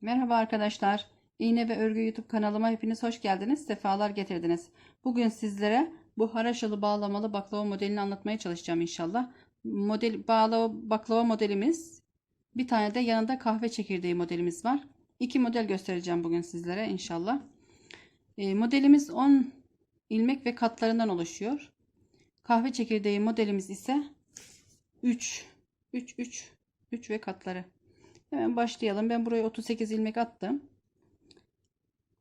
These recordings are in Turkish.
Merhaba arkadaşlar. İğne ve Örgü YouTube kanalıma hepiniz hoş geldiniz. Sefalar getirdiniz. Bugün sizlere bu haraşalı bağlamalı baklava modelini anlatmaya çalışacağım inşallah. Model bağlama baklava modelimiz bir tane de yanında kahve çekirdeği modelimiz var. İki model göstereceğim bugün sizlere inşallah. E, modelimiz 10 ilmek ve katlarından oluşuyor. Kahve çekirdeği modelimiz ise 3 3 3 3 ve katları. Hemen başlayalım. Ben buraya 38 ilmek attım.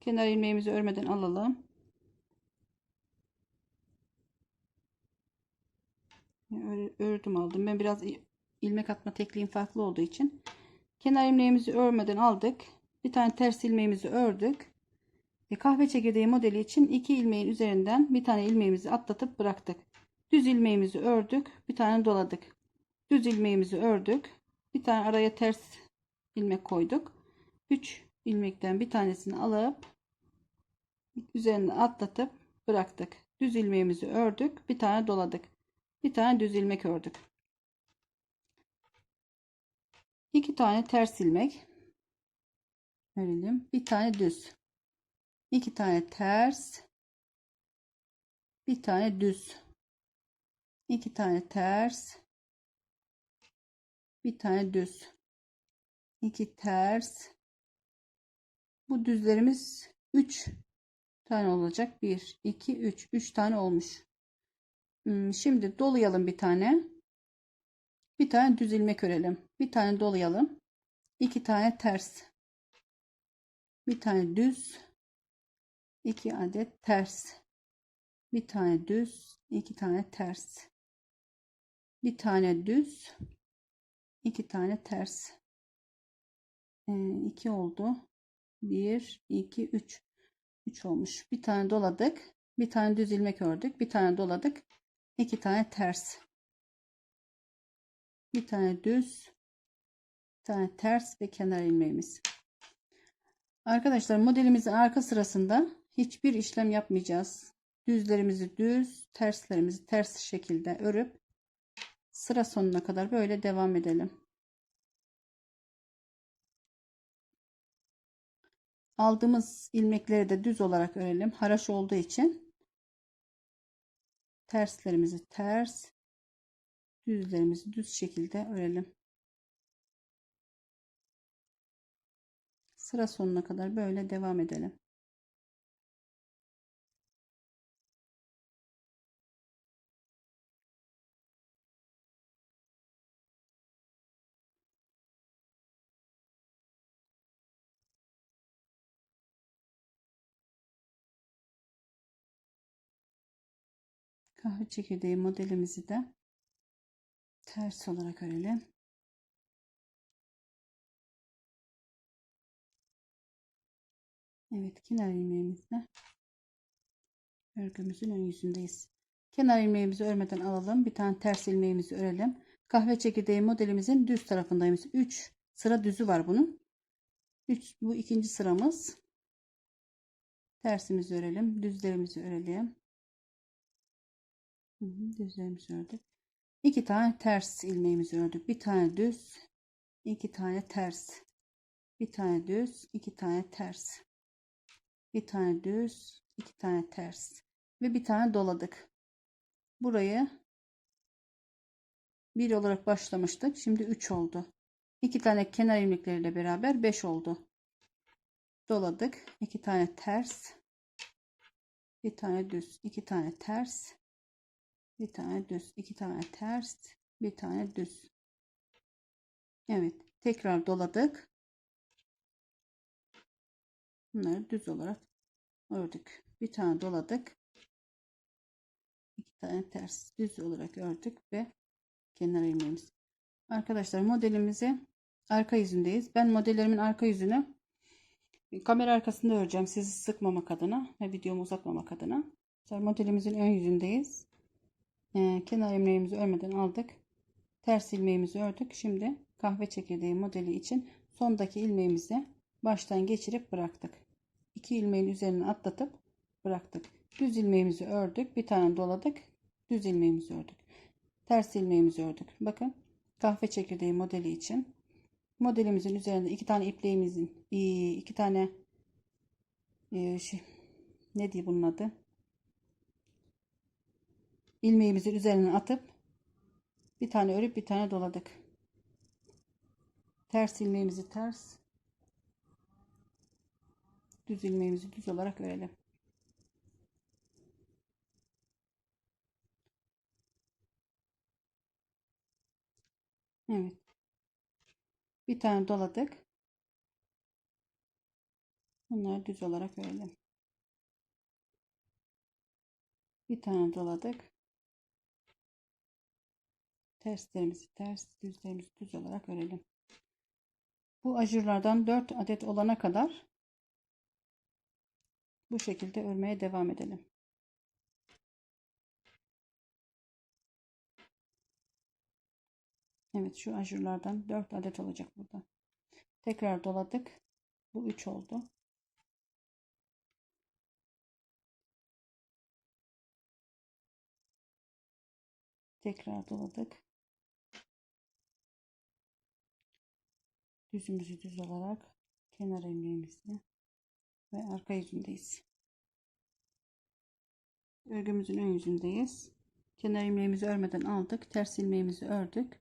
Kenar ilmeğimizi örmeden alalım. Ördüm aldım. Ben biraz ilmek atma tekniğim farklı olduğu için. Kenar ilmeğimizi örmeden aldık. Bir tane ters ilmeğimizi ördük. E, kahve çekirdeği modeli için iki ilmeğin üzerinden bir tane ilmeğimizi atlatıp bıraktık. Düz ilmeğimizi ördük. Bir tane doladık. Düz ilmeğimizi ördük. Bir tane araya ters ilmek koyduk. 3 ilmekten bir tanesini alıp üzerine atlatıp bıraktık. Düz ilmeğimizi ördük. Bir tane doladık. Bir tane düz ilmek ördük. İki tane ters ilmek örelim. Bir tane düz. İki tane ters. Bir tane düz. İki tane ters. Bir tane düz. 2 ters. Bu düzlerimiz 3 tane olacak. 1, 2, 3. 3 tane olmuş. Hmm, şimdi dolayalım bir tane. Bir tane düz ilmek örelim. Bir tane dolayalım. 2 tane ters. Bir tane düz. 2 adet ters. Bir tane düz. 2 tane ters. Bir tane düz. 2 tane ters. 2 oldu. 1, 2, 3. 3 olmuş. Bir tane doladık. Bir tane düz ilmek ördük. Bir tane doladık. 2 tane ters. Bir tane düz. Bir tane ters ve kenar ilmeğimiz. Arkadaşlar modelimizin arka sırasında hiçbir işlem yapmayacağız. Düzlerimizi düz, terslerimizi ters şekilde örüp sıra sonuna kadar böyle devam edelim. Aldığımız ilmekleri de düz olarak örelim. Haraş olduğu için terslerimizi ters, düzlerimizi düz şekilde örelim. Sıra sonuna kadar böyle devam edelim. Kahve çekirdeği modelimizi de ters olarak örelim. Evet kenar ilmeğimizle örgümüzün ön yüzündeyiz. Kenar ilmeğimizi örmeden alalım. Bir tane ters ilmeğimizi örelim. Kahve çekirdeği modelimizin düz tarafındayız. 3 sıra düzü var bunun. 3 bu ikinci sıramız. Tersimizi örelim. Düzlerimizi örelim. Düzlerimizi ördük. İki tane ters ilmeğimizi ördük. Bir tane düz, iki tane ters. Bir tane düz, iki tane ters. Bir tane düz, iki tane ters. Ve bir tane doladık. Burayı bir olarak başlamıştık. Şimdi 3 oldu. İki tane kenar ilmekleriyle beraber 5 oldu. Doladık. iki tane ters. Bir tane düz. iki tane ters bir tane düz iki tane ters bir tane düz. Evet tekrar doladık. Bunları düz olarak ördük. Bir tane doladık. İki tane ters düz olarak ördük ve kenar ilmeğimiz arkadaşlar modelimizi arka yüzündeyiz. Ben modellerimin arka yüzünü kamera arkasında öreceğim sizi sıkmamak adına ve videomu uzatmamak adına. Modelimizin ön yüzündeyiz e, kenar ilmeğimizi örmeden aldık. Ters ilmeğimizi ördük. Şimdi kahve çekirdeği modeli için sondaki ilmeğimizi baştan geçirip bıraktık. İki ilmeğin üzerine atlatıp bıraktık. Düz ilmeğimizi ördük. Bir tane doladık. Düz ilmeğimizi ördük. Ters ilmeğimizi ördük. Bakın kahve çekirdeği modeli için modelimizin üzerinde iki tane ipliğimizin iki tane e, şey, ne diye bunun adı ilmeğimizin üzerine atıp bir tane örüp bir tane doladık ters ilmeğimizi ters düz ilmeğimizi düz olarak örelim Evet. Bir tane doladık. Bunları düz olarak örelim. Bir tane doladık. Terslerimizi ters, düzlerimizi düz olarak örelim. Bu ajurlardan 4 adet olana kadar bu şekilde örmeye devam edelim. Evet şu ajurlardan 4 adet olacak burada. Tekrar doladık. Bu 3 oldu. Tekrar doladık. Düzümüzü düz olarak kenar ilmeğimizi ve arka yüzündeyiz. Örgümüzün ön yüzündeyiz. Kenar ilmeğimizi örmeden aldık. Ters ilmeğimizi ördük.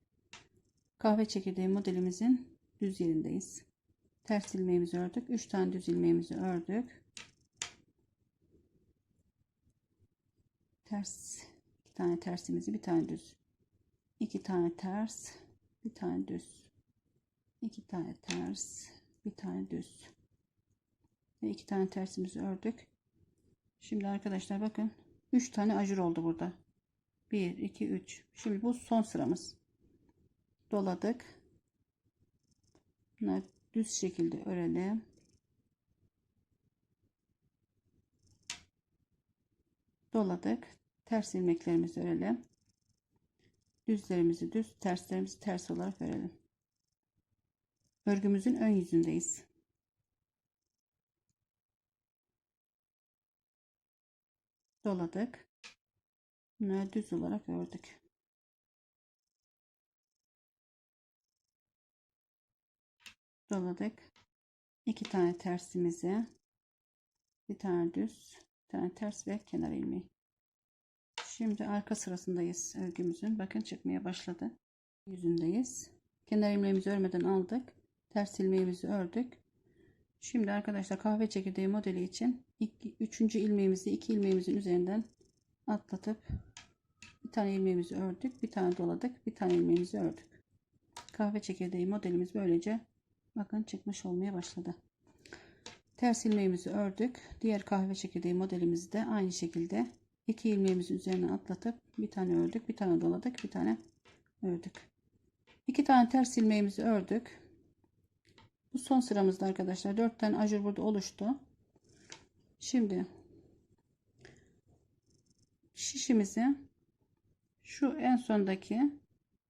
Kahve çekirdeği modelimizin düz yerindeyiz. Ters ilmeğimizi ördük. 3 tane düz ilmeğimizi ördük. Ters iki tane tersimizi bir tane düz. iki tane ters, bir tane düz. İki tane ters, bir tane düz. Ve iki tane tersimizi ördük. Şimdi arkadaşlar bakın 3 tane ajur oldu burada. 1 2 3. Şimdi bu son sıramız doladık. Bunları düz şekilde örelim. Doladık. Ters ilmeklerimizi örelim. Düzlerimizi düz, terslerimizi ters olarak örelim. Örgümüzün ön yüzündeyiz. Doladık. Bunları düz olarak ördük. doladık. iki tane tersimizi bir tane düz bir tane ters ve kenar ilmeği. Şimdi arka sırasındayız örgümüzün. Bakın çıkmaya başladı. Yüzündeyiz. Kenar ilmeğimizi örmeden aldık. Ters ilmeğimizi ördük. Şimdi arkadaşlar kahve çekirdeği modeli için iki, üçüncü ilmeğimizi iki ilmeğimizin üzerinden atlatıp bir tane ilmeğimizi ördük. Bir tane doladık. Bir tane ilmeğimizi ördük. Kahve çekirdeği modelimiz böylece Bakın çıkmış olmaya başladı. Ters ilmeğimizi ördük. Diğer kahve çekirdeği modelimizi de aynı şekilde iki ilmeğimizi üzerine atlatıp bir tane ördük, bir tane doladık, bir tane ördük. İki tane ters ilmeğimizi ördük. Bu son sıramızda arkadaşlar. Dört tane ajur burada oluştu. Şimdi şişimizi şu en sondaki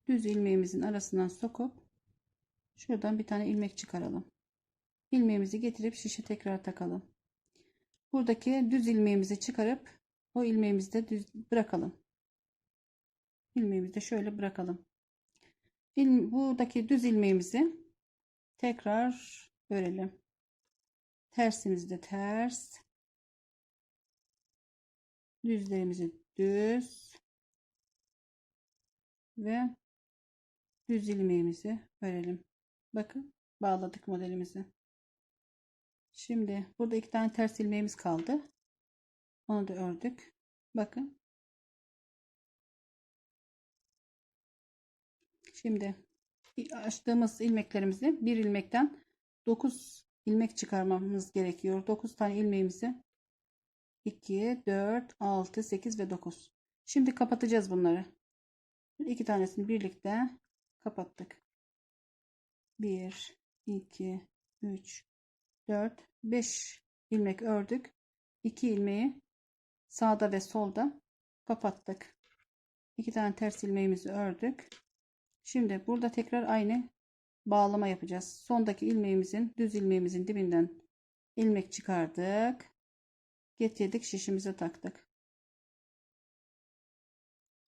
düz ilmeğimizin arasından sokup Şuradan bir tane ilmek çıkaralım. İlmeğimizi getirip şişe tekrar takalım. Buradaki düz ilmeğimizi çıkarıp o ilmeğimizi de düz bırakalım. İlmeğimizi de şöyle bırakalım. İl, buradaki düz ilmeğimizi tekrar örelim. Tersimizi de ters. Düzlerimizi düz. Ve düz ilmeğimizi örelim. Bakın bağladık modelimizi. Şimdi burada iki tane ters ilmeğimiz kaldı. Onu da ördük. Bakın. Şimdi açtığımız ilmeklerimizi bir ilmekten 9 ilmek çıkarmamız gerekiyor. 9 tane ilmeğimizi 2, 4, 6, 8 ve 9. Şimdi kapatacağız bunları. İki tanesini birlikte kapattık. 1 2 3 4 5 ilmek ördük 2 ilmeği sağda ve solda kapattık 2 tane ters ilmeğimizi ördük şimdi burada tekrar aynı bağlama yapacağız sondaki ilmeğimizin düz ilmeğimizin dibinden ilmek çıkardık getirdik şişimize taktık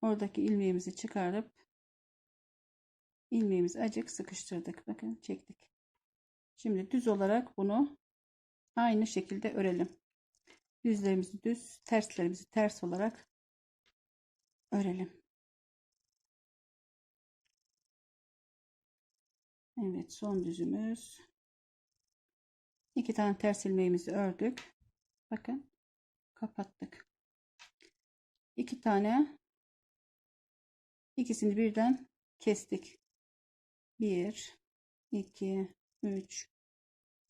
oradaki ilmeğimizi çıkarıp ilmeğimizi acık sıkıştırdık. Bakın çektik. Şimdi düz olarak bunu aynı şekilde örelim. Düzlerimizi düz, terslerimizi ters olarak örelim. Evet, son düzümüz. İki tane ters ilmeğimizi ördük. Bakın, kapattık. İki tane ikisini birden kestik. 1 2 3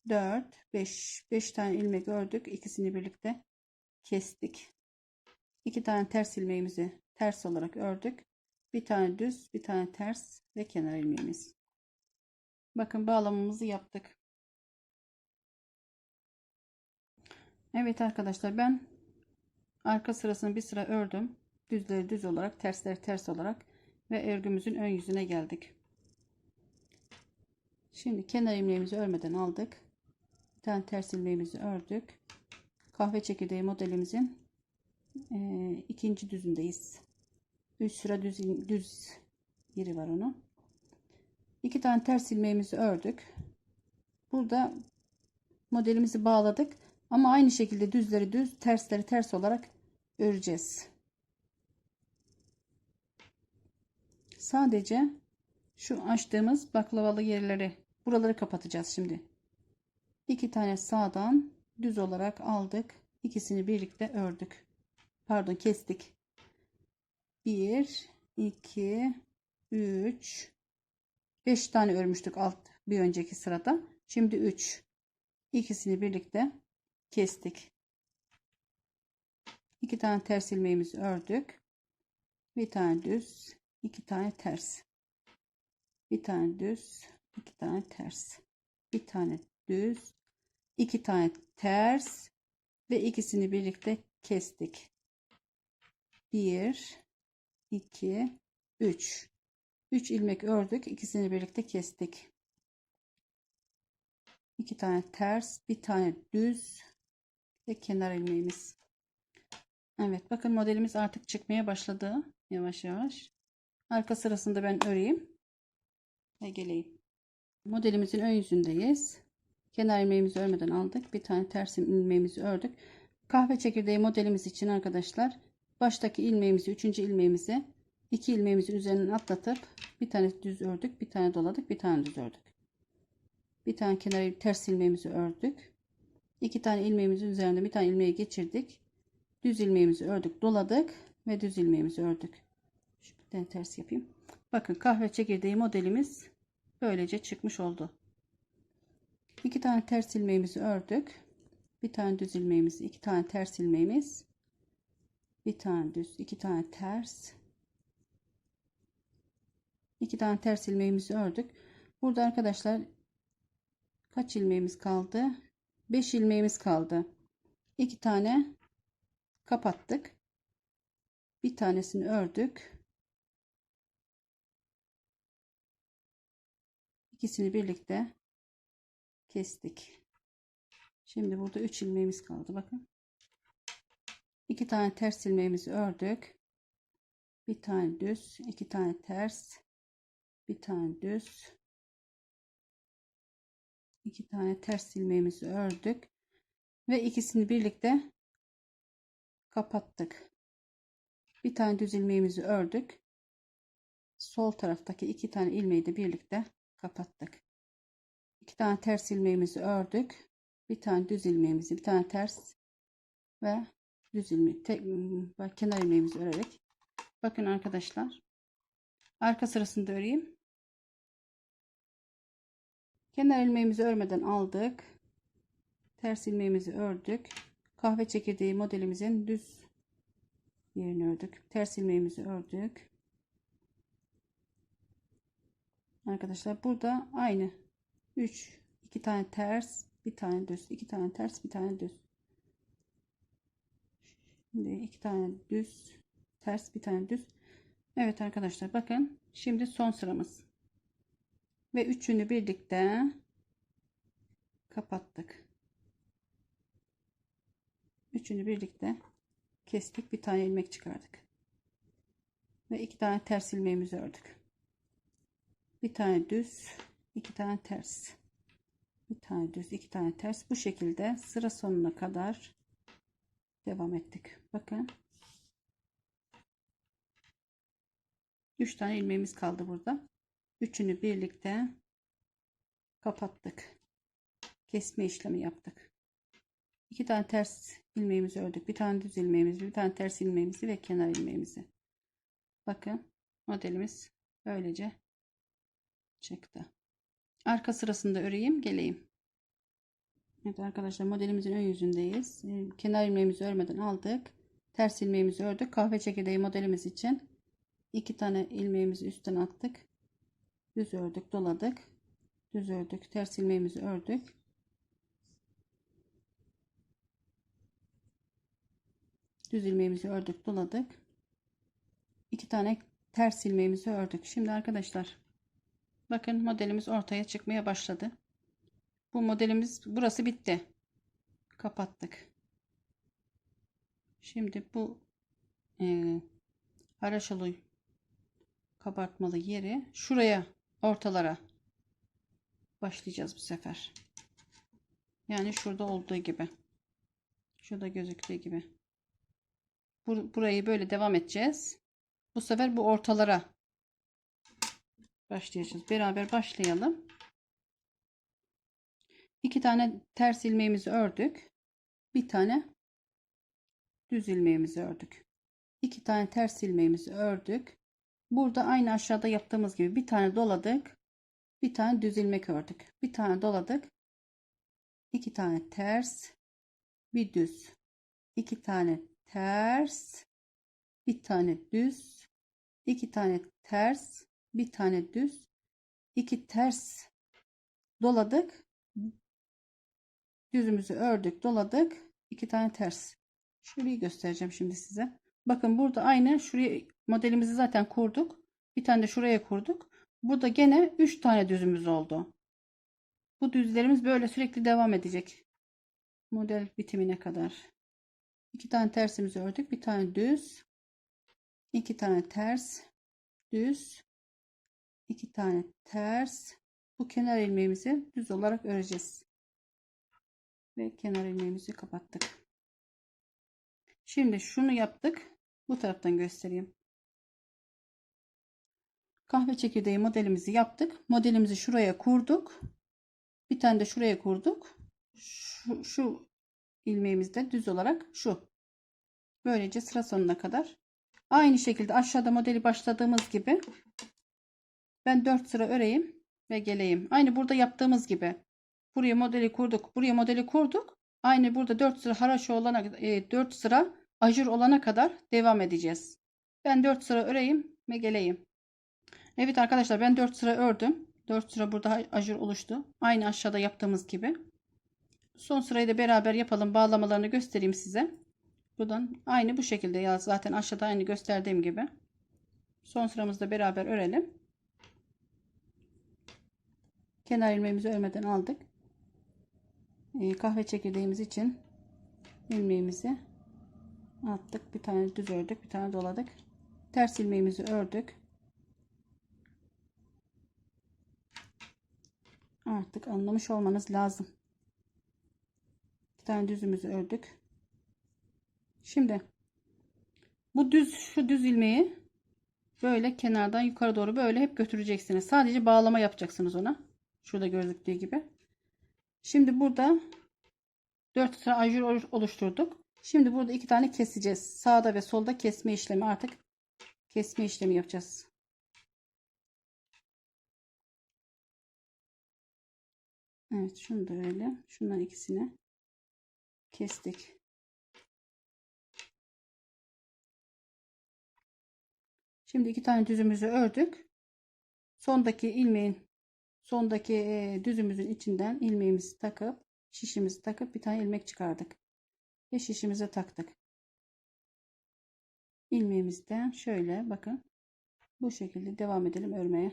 4 5 5 tane ilmek ördük. İkisini birlikte kestik. İki tane ters ilmeğimizi ters olarak ördük. Bir tane düz, bir tane ters ve kenar ilmeğimiz. Bakın bağlamamızı yaptık. Evet arkadaşlar ben arka sırasını bir sıra ördüm. Düzleri düz olarak, tersleri ters olarak ve örgümüzün ön yüzüne geldik. Şimdi kenar ilmeğimizi örmeden aldık. Bir tane ters ilmeğimizi ördük. Kahve çekirdeği modelimizin e, ikinci düzündeyiz. 3 sıra düz, düz yeri var onun. İki tane ters ilmeğimizi ördük. Burada modelimizi bağladık. Ama aynı şekilde düzleri düz, tersleri ters olarak öreceğiz. Sadece şu açtığımız baklavalı yerleri buraları kapatacağız şimdi. İki tane sağdan düz olarak aldık. İkisini birlikte ördük. Pardon kestik. 1 2 3 5 tane örmüştük alt bir önceki sırada. Şimdi 3 ikisini birlikte kestik. İki tane ters ilmeğimizi ördük. Bir tane düz, iki tane ters. Bir tane düz, iki tane ters. Bir tane düz, iki tane ters ve ikisini birlikte kestik. 1 2 3 3 ilmek ördük. ikisini birlikte kestik. 2 tane ters, bir tane düz ve kenar ilmeğimiz. Evet bakın modelimiz artık çıkmaya başladı. Yavaş yavaş. Arka sırasında ben öreyim. Ve geleyim. Modelimizin ön yüzündeyiz. Kenar ilmeğimizi örmeden aldık. Bir tane ters ilmeğimizi ördük. Kahve çekirdeği modelimiz için arkadaşlar baştaki ilmeğimizi, üçüncü ilmeğimizi iki ilmeğimizin üzerinden atlatıp bir tane düz ördük, bir tane doladık, bir tane düz ördük. Bir tane kenar ters ilmeğimizi ördük. İki tane ilmeğimizin üzerinde bir tane ilmeği geçirdik. Düz ilmeğimizi ördük, doladık ve düz ilmeğimizi ördük. Şu bir tane ters yapayım. Bakın kahve çekirdeği modelimiz böylece çıkmış oldu. İki tane ters ilmeğimizi ördük. Bir tane düz ilmeğimiz, iki tane ters ilmeğimiz, bir tane düz, iki tane ters, iki tane ters ilmeğimizi ördük. Burada arkadaşlar kaç ilmeğimiz kaldı? 5 ilmeğimiz kaldı. 2 tane kapattık. Bir tanesini ördük. İkisini birlikte kestik. Şimdi burada 3 ilmeğimiz kaldı. Bakın. 2 tane ters ilmeğimizi ördük. Bir tane düz, iki tane ters, bir tane düz, iki tane ters ilmeğimizi ördük ve ikisini birlikte kapattık. Bir tane düz ilmeğimizi ördük. Sol taraftaki iki tane ilmeği de birlikte kapattık. İki tane ters ilmeğimizi ördük. Bir tane düz ilmeğimizi, bir tane ters ve düz ilmek, tek, kenar ilmeğimizi örerek. Bakın arkadaşlar. Arka sırasını da öreyim. Kenar ilmeğimizi örmeden aldık. Ters ilmeğimizi ördük. Kahve çekirdeği modelimizin düz yerini ördük. Ters ilmeğimizi ördük. Arkadaşlar burada aynı 3 2 tane ters, bir tane düz, 2 tane ters, bir tane düz. Şimdi 2 tane düz, ters, bir tane düz. Evet arkadaşlar bakın şimdi son sıramız ve üçünü birlikte kapattık. Üçünü birlikte kestik. Bir tane ilmek çıkardık. Ve iki tane ters ilmeğimizi ördük. bir tane düz iki tane ters bir tane düz iki tane ters bu şekilde sıra sonuna kadar devam ettik bakın 3 tane ilmeğimiz kaldı burada üçünü birlikte kapattık. Kesme işlemi yaptık. İki tane ters ilmeğimizi ördük. Bir tane düz ilmeğimizi bir tane ters ilmeğimizi ve kenar ilmeğimizi. Bakın modelimiz böylece çıktı. Arka sırasında öreyim geleyim. Evet arkadaşlar modelimizin ön yüzündeyiz. Ee, kenar ilmeğimizi örmeden aldık. Ters ilmeğimizi ördük. Kahve çekirdeği modelimiz için iki tane ilmeğimizi üstten attık düz ördük doladık. Düz ördük ters ilmeğimizi ördük. Düz ilmeğimizi ördük doladık. İki tane ters ilmeğimizi ördük. Şimdi arkadaşlar bakın modelimiz ortaya çıkmaya başladı. Bu modelimiz burası bitti. Kapattık. Şimdi bu e, haraşalı kabartmalı yeri şuraya ortalara başlayacağız bu sefer. Yani şurada olduğu gibi. Şurada gözüktüğü gibi. Bur burayı böyle devam edeceğiz. Bu sefer bu ortalara başlayacağız. Beraber başlayalım. İki tane ters ilmeğimizi ördük. Bir tane düz ilmeğimizi ördük. İki tane ters ilmeğimizi ördük burada aynı aşağıda yaptığımız gibi bir tane doladık. Bir tane düz ilmek ördük. Bir tane doladık. İki tane ters. Bir düz. İki tane ters. Bir tane düz. İki tane ters. Bir tane düz. İki ters. Doladık. Düzümüzü ördük doladık. İki tane ters. Şurayı göstereceğim şimdi size. Bakın burada aynı. Şuraya modelimizi zaten kurduk. Bir tane de şuraya kurduk. Burada gene 3 tane düzümüz oldu. Bu düzlerimiz böyle sürekli devam edecek. Model bitimine kadar. İki tane tersimizi ördük. Bir tane düz. İki tane ters. Düz. İki tane ters. Bu kenar ilmeğimizi düz olarak öreceğiz. Ve kenar ilmeğimizi kapattık. Şimdi şunu yaptık. Bu taraftan göstereyim kahve çekirdeği modelimizi yaptık. Modelimizi şuraya kurduk. Bir tane de şuraya kurduk. Şu, şu ilmeğimizde düz olarak şu. Böylece sıra sonuna kadar. Aynı şekilde aşağıda modeli başladığımız gibi ben 4 sıra öreyim ve geleyim. Aynı burada yaptığımız gibi. Buraya modeli kurduk buraya modeli kurduk. Aynı burada 4 sıra haraşo olana e, 4 sıra ajur olana kadar devam edeceğiz. Ben 4 sıra öreyim ve geleyim Evet arkadaşlar ben 4 sıra ördüm. 4 sıra burada ajur oluştu. Aynı aşağıda yaptığımız gibi. Son sırayı da beraber yapalım. Bağlamalarını göstereyim size. Buradan aynı bu şekilde ya zaten aşağıda aynı gösterdiğim gibi. Son sıramızda beraber örelim. Kenar ilmeğimizi örmeden aldık. Ee, kahve çekirdeğimiz için ilmeğimizi attık. Bir tane düz ördük bir tane doladık. Ters ilmeğimizi ördük artık anlamış olmanız lazım. Bir tane düzümüzü ördük. Şimdi bu düz şu düz ilmeği böyle kenardan yukarı doğru böyle hep götüreceksiniz. Sadece bağlama yapacaksınız ona. Şurada gözüktüğü gibi. Şimdi burada 4 sıra ajur oluşturduk. Şimdi burada iki tane keseceğiz. Sağda ve solda kesme işlemi artık kesme işlemi yapacağız Evet şunu da öyle. Şundan ikisini kestik. Şimdi iki tane düzümüzü ördük. Sondaki ilmeğin sondaki e, düzümüzün içinden ilmeğimizi takıp şişimizi takıp bir tane ilmek çıkardık. Ve şişimize taktık. İlmeğimizden şöyle bakın bu şekilde devam edelim örmeye.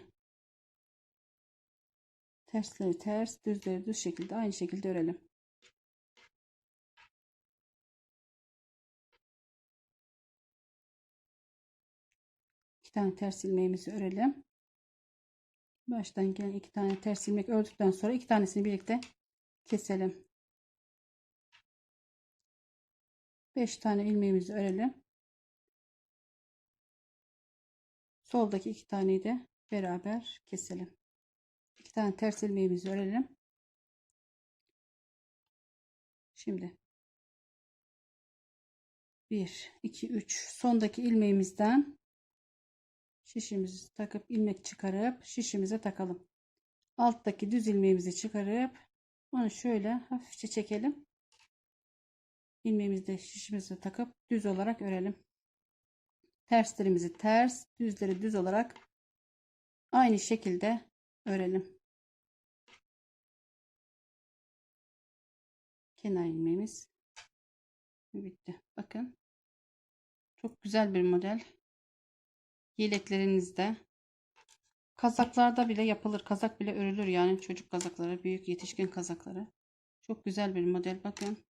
Tersleri ters, düzleri düz şekilde aynı şekilde örelim. İki tane ters ilmeğimizi örelim. Baştan gelen iki tane ters ilmek ördükten sonra iki tanesini birlikte keselim. 5 tane ilmeğimizi örelim. Soldaki iki taneyi de beraber keselim. Tane ters ilmeğimizi örelim. Şimdi 1 2 3 sondaki ilmeğimizden şişimizi takıp ilmek çıkarıp şişimize takalım. Alttaki düz ilmeğimizi çıkarıp onu şöyle hafifçe çekelim. İlmeğimizi de şişimize takıp düz olarak örelim. Terslerimizi ters, düzleri düz olarak aynı şekilde örelim. Kenar ilmeğimiz bitti. Bakın. Çok güzel bir model. Yeleklerinizde kazaklarda bile yapılır. Kazak bile örülür yani çocuk kazakları, büyük yetişkin kazakları. Çok güzel bir model. Bakın.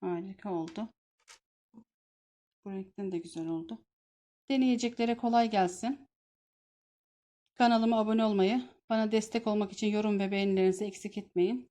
Harika oldu. Bu renkten de güzel oldu. Deneyeceklere kolay gelsin. Kanalıma abone olmayı, bana destek olmak için yorum ve beğenilerinizi eksik etmeyin.